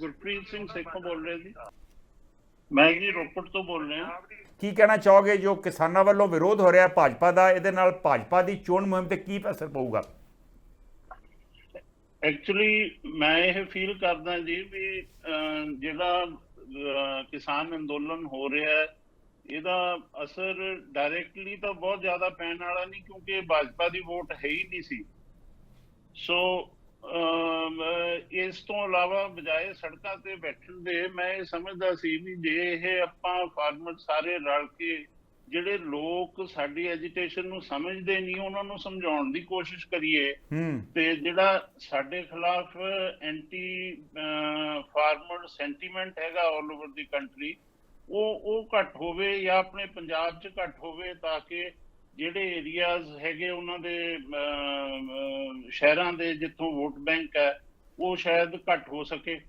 ਗੁਰਪ੍ਰੀਤ ਸਿੰਘ ਸੇਖੋਂ ਬੋਲ ਰਿਹਾ ਜੀ। ਮੈਂ ਜੀ ਰੋਪੜ ਤੋਂ ਬੋਲ ਰਿਹਾ। ਕੀ ਕਹਿਣਾ ਚਾਹੋਗੇ? ਜੋ ਕਿਸਾਨਾਂ ਵੱਲੋਂ ਵਿਰੋਧ ਹੋ ਰਿਹਾ ਭਾਜਪਾ ਦਾ ਇਹਦੇ ਨਾਲ ਭਾਜਪਾ ਦੀ ਚੋਣ ਮੁਹਿੰਮ ਤੇ ਕੀ ਅਸਰ ਪਊਗਾ? ਐਕਚੁਅਲੀ ਮੈਂ ਇਹ ਫੀਲ ਕਰਦਾ ਜੀ ਵੀ ਜਿਹੜਾ ਕਿਸਾਨ ਅੰਦੋਲਨ ਹੋ ਰਿਹਾ ਹੈ ਇਹਦਾ ਅਸਰ ਡਾਇਰੈਕਟਲੀ ਤਾਂ ਬਹੁਤ ਜ਼ਿਆਦਾ ਪੈਣ ਵਾਲਾ ਨਹੀਂ ਕਿਉਂਕਿ ਭਾਜਪਾ ਦੀ ਵੋਟ ਹੈ ਹੀ ਨਹੀਂ ਸੀ। ਸੋ ਇਸ ਤੋਂ ਇਲਾਵਾ ਬਜਾਏ ਸੜਕਾਂ ਤੇ ਬੈਠਣ ਦੇ ਮੈਂ ਇਹ ਸਮਝਦਾ ਸੀ ਵੀ ਜੇ ਇਹ ਆਪਾਂ ਫਾਰਮਰ ਸਾਰੇ ਰਲ ਕੇ ਜਿਹੜੇ ਲੋਕ ਸਾਡੀ ਐਜੀਟੇਸ਼ਨ ਨੂੰ ਸਮਝਦੇ ਨਹੀਂ ਉਹਨਾਂ ਨੂੰ ਸਮਝਾਉਣ ਦੀ ਕੋਸ਼ਿਸ਼ ਕਰੀਏ ਤੇ ਜਿਹੜਾ ਸਾਡੇ ਖਿਲਾਫ ਐਂਟੀ ਫਾਰਮਰ ਸੈਂਟੀਮੈਂਟ ਹੈਗਾ ਆਲ ਓਵਰ ਦੀ ਕੰਟਰੀ ਉਹ ਉਹ ਘੱਟ ਹੋਵੇ ਜਾਂ ਆਪਣੇ ਪੰਜਾਬ 'ਚ ਘੱਟ ਹੋਵੇ ਤਾਂ ਕਿ ਜਿਹੜੇ ਏਰੀਆਜ਼ ਹੈਗੇ ਉਹਨਾਂ ਦੇ ਸ਼ਹਿਰਾਂ ਦੇ ਜਿੱਥੋਂ ਵੋਟ ਬੈਂਕ ਹੈ ਉਹ ਸ਼ਾਇਦ ਘੱਟ ਹੋ ਸਕੇ।